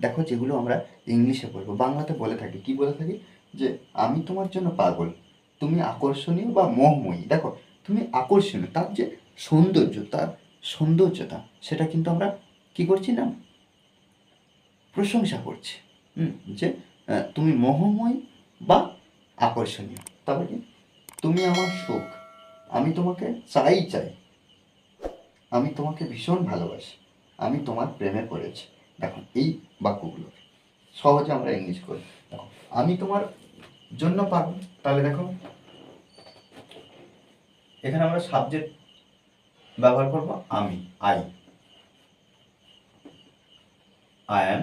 দেখো যেগুলো আমরা ইংলিশে বলব বাংলাতে বলে থাকি। কি বলে থাকি? যে আমি তোমার জন্য পাগল তুমি আকর্ষণীয় বা মোহময়ী। দেখো তুমি আকর্ষণীয় তার যে সৌন্দর্য তার সৌন্দর্যতা সেটা কিন্তু আমরা কি করছি না? প্রশংসা করছি। হুম, যে তুমি মোহময়ী বা আকর্ষণীয়। তারপর কি? তুমি আমার সুখ আমি তোমাকে চাই চাই। আমি তোমাকে ভীষণ ভালোবাসি। আমি তোমার প্রেমে পড়েছি। দেখো, এই বাক্যগুলো। সহজে আমরা ইংলিশ করি। দেখো, আমি তোমার জন্য পারব। তাহলে দেখো, এখানে আমরা সাবজেক্ট ব্যবহার করব আমি I I am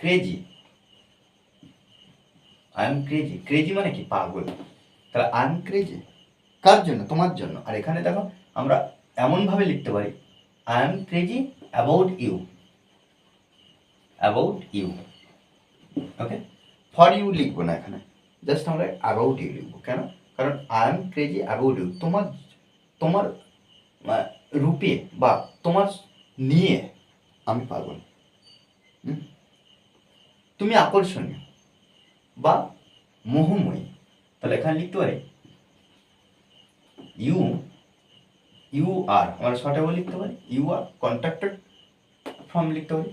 crazy I am crazy crazy মানে কি? পাগল। তাহলে আই এম ক্রেজি কার জন্য? তোমার জন্য। আর এখানে দেখো, আমরা এমনভাবে লিখতে পারি I am crazy about you about you okay for you লিখব না এখানে। জাস্ট আমরা অ্যাবাউট ইউ লিখব। কেন? কারণ I am crazy about you তোমার তোমার রূপে বা তোমার নিয়ে আমি পাগল? তুমি আকর্ষণীয় বা মোহময়ী। তাহলে এখানে লিখতে পারি। ইউ ইউ আর আমরা শর্টে লিখতে পারি। ইউ আর কন্ট্রাক্টেড ফর্ম লিখতে পারি।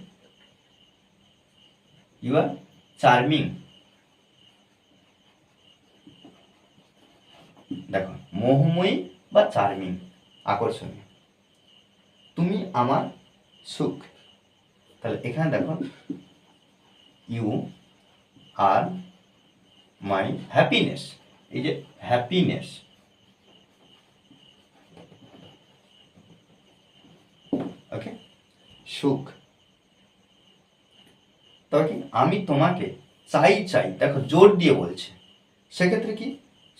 You are charming. দেখো, মোহময়ী বা চার্মিং, আকর্ষণীয়। তুমি আমার সুখ। তাহলে এখানে দেখো ইউ আর মাই হ্যাপিনেস এই যে হ্যাপিনেস ওকে সুখ। তবে কি আমি তোমাকে চাই চাই, দেখো, জোর দিয়ে বলছে। সেক্ষেত্রে কি?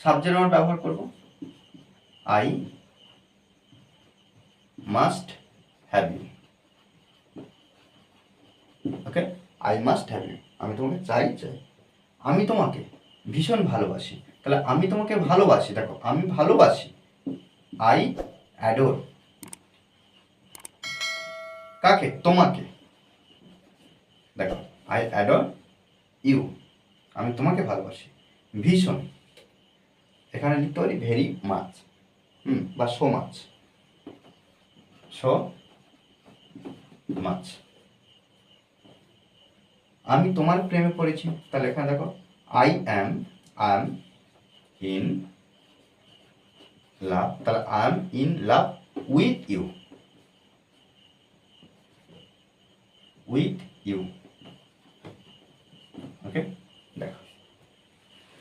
সাবজেক্ট আমরা ব্যবহার করব? I must have you okay? I must have you আমি তোমাকে চাই চাই। আমি তোমাকে ভীষণ ভালোবাসি। তাহলে আমি তোমাকে ভালোবাসি, দেখো, আমি ভালোবাসি। আই অ্যাডোর কাকে? তোমাকে। দেখো আই অ্যাডোর ইউ আমি তোমাকে ভালোবাসি। ভীষণ। এখানে লিখতে পারি ভেরি মাছ হুম, বা সো মাছ সো মাছ আমি তোমার প্রেমে পড়েছি। তাহলে এখানে দেখো I am I am in love তাহলে I am in love with you with you okay, দেখো।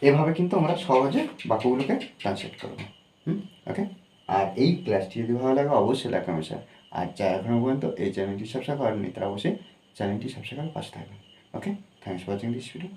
এভাবে কিন্তু আমরা সহজে বাক্যগুলোকে ট্রান্সলেট করব, হুম? ওকে? আর এই ক্লাসটি যদি ভালো লাগে, অবশ্যই লাইক শেয়ার আর যা এখনও পর্যন্ত এই চ্যানেলটি সাবস্ক্রাইব করেননি, তারা অবশ্যই চ্যানেলটি করে পাশে থাকবেন, okay? Thanks for watching this video